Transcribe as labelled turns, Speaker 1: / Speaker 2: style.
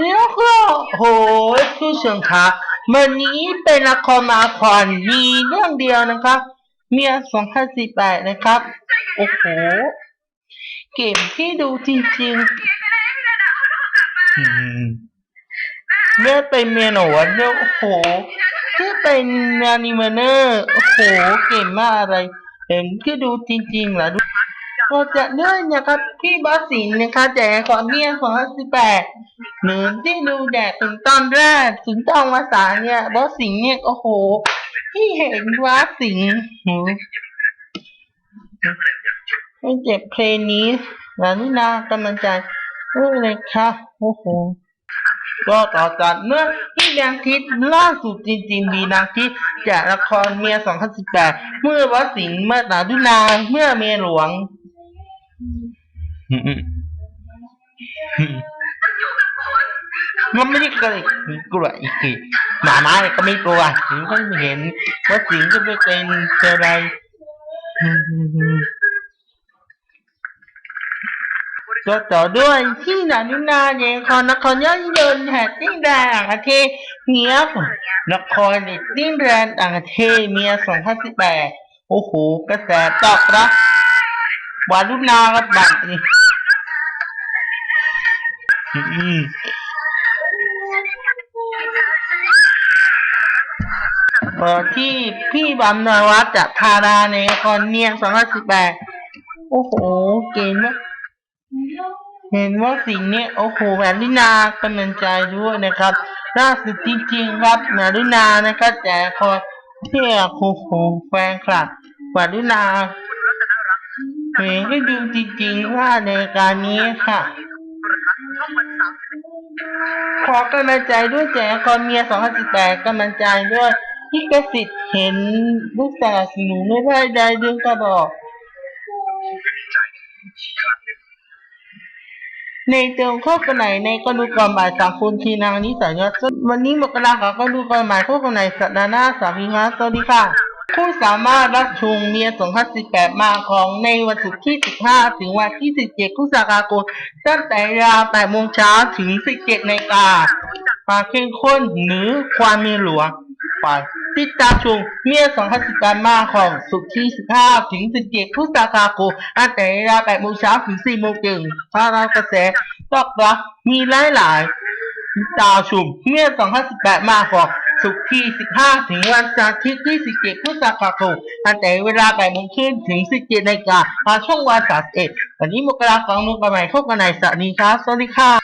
Speaker 1: แล้วก็โหยผู้ชมครับวันนี้เป็นละครมาคอนมีเรื่องเดียวนะครับ เมีย2018นะครับ โอ้โห เกมที่ดูจริงๆอืมเมื่อเป็นเมียหนูเนี่ยโอ้โหที่เป็นแอนิเมเนอร์ โอ้โห เก่งมากอะไรเห็นที่ดูจริงๆเหรอดู ก็จะเลื่อนนะครับพี่บอสสินนะคะแจกของเมียของสิบแปดหนึ่งที่ดูแดกถึงตอนแรกถึงตอนวาสาเนี่ยบอสสิงเนี่ยโอ้โห ที่เห็นว่าสิงห์หือไม่เจ็บเพลงนี้หลานี่นากำลังใจเอ้ยเลยค่ะโอ้โหก็ต่อจากเมื่อที่นางทิศล่าสุดจริงๆมีนางทิศจากละครเมีย 2018 เมื่อวัดสิงห์เมื่อตาดุนา เมื่อเมียหลวง มันไม่ได้กลัวกลัวอีกทีหมาม้าเนี่ยก็ไม่กลัวสิงก็ไม่เห็นว่าสิงก็ไม่เป็นอะไรก็ต่อด้วยที่นานุนาเนี่ยครนครย่อยยนต์แห่ติ้งแดงอ่างประเทศเงียบนครเด็ดติ้งแดงอ่างประเทศเมีย2018โอ้โหกระแสตอบรับวารุณากับบัตรนี่อืม เอ่อที่พี่บำนาวัตจากทาราในละครเนียสองพันสิบแปดโอ้โห เก่งมากเห็นว่าสิ่งนี้โอ้โหแหวนลินากำลังใจด้วยนะครับล่าสุดจริงๆครับนารุนานะครับแจกคอเที่ยโอ้โหแฟนคลับแหวนลินาเห็นก็ดูจริงๆว่าในการนี้ค่ะ ขอกำลังใจด้วยแจกอเมีย2018กำลังใจด้วยที่กสิทธิ์เห็นลูกสาวสนุไม่ได้ได้เรื่องกระบอกในเติมข้อกันไหนในก็ดูก่อนบ่ายสามคุณทีนางนิสัยยอดวันนี้หมดเวลาของกดูก่อนบ่ายข้อกันไหนสัปดาห์หน้าสามีงาสวัสดีค่ะ ผู้สามารถรับชมเมีย2018 มาของในวันศุกร์ที่ 15 ถึงวันที่ 17พฤษภาคมตั้งแต่เวลา8โมงเช้าถึง 17นาฬิกาความเข้มข้นหรือความมีหลวงฝากติดตามชมเมีย2018 มาของศุกร์ที่ 15 ถึง 17พฤษภาคมตั้งแต่เวลา8โมงเช้าถึง4โมงเย็นถ้ารากระแสตอบรับมีหลายหลายติดตามชมเมื่อ2018 มาของ ศุกร์ที่ 15 ถึงวันอาทิตย์ที่ 17พฤษภาคมตั้งแต่เวลา8โมงครึ่งถึง 17นาฬิกาทางช่องวัน31วันนี้มกราคมนุกใหม่พบกันในสัปดีครับสวัสดีค่ะ